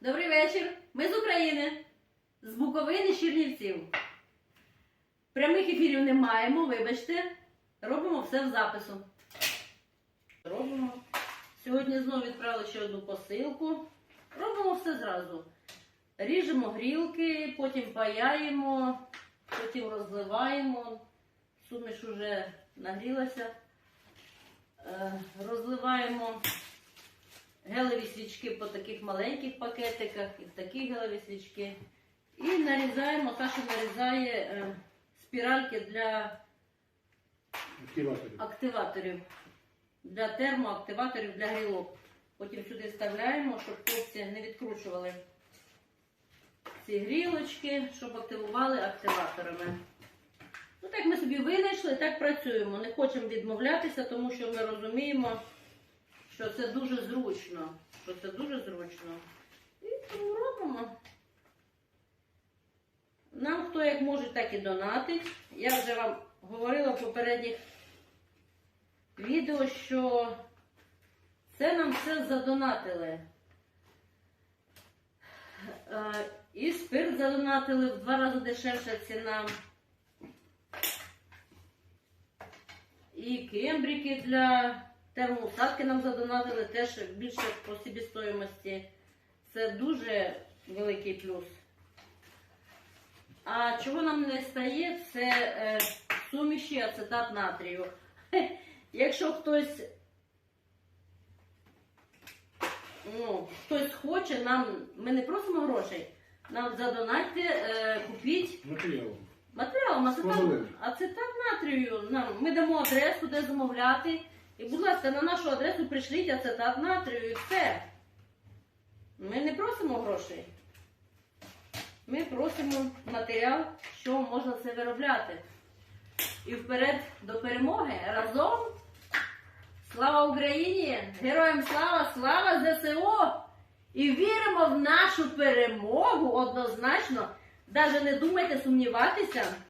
Добрий вечір. Ми з України, з Буковини, з Чернівців. Прямих ефірів не маємо, вибачте. Робимо все в запису. Робимо. Сьогодні знову відправили ще одну посилку. Робимо все зразу. Ріжемо грілки, потім паяємо, потім розливаємо. Суміш уже нагрілася. Е, Розливаємо свічки по таких маленьких пакетиках і в такі гелеві свічки. І нарізаємо, Саша нарізає е, спіральки для Активаторів. активаторів, для термоактиваторів для грілок. Потім сюди вставляємо, щоб хлопці не відкручували ці грілочки, щоб активували активаторами. Ну так ми собі винайшли, так працюємо. Не хочемо відмовлятися, тому що ми розуміємо, що це дуже зручно. Що це дуже зручно. І тому робимо. Нам хто як може, так і донатить. Я вже вам говорила в попередніх відео, що це нам все задонатили. Е, І спирт задонатили в два рази дешевша ціна. І кембрики для термоусадки нам задонатили теж більше по собівартості. Це дуже великий плюс. А чого нам не стає, це е, суміші ацетат натрію. Якщо хтось, ну, хтось хоче, нам, ми не просимо грошей, нам задонатьте, е, купіть Матеріалом. матеріалом ацетат, ацетат натрію. Нам, ми дамо адресу, де замовляти. І, будь ласка, на нашу адресу прийшліть ацетат натрію і все. Ми не просимо грошей. Ми просимо матеріал, що можна це виробляти. І вперед до перемоги разом. Слава Україні! Героям слава! Слава ЗСО! І віримо в нашу перемогу однозначно. Навіть не думайте сумніватися.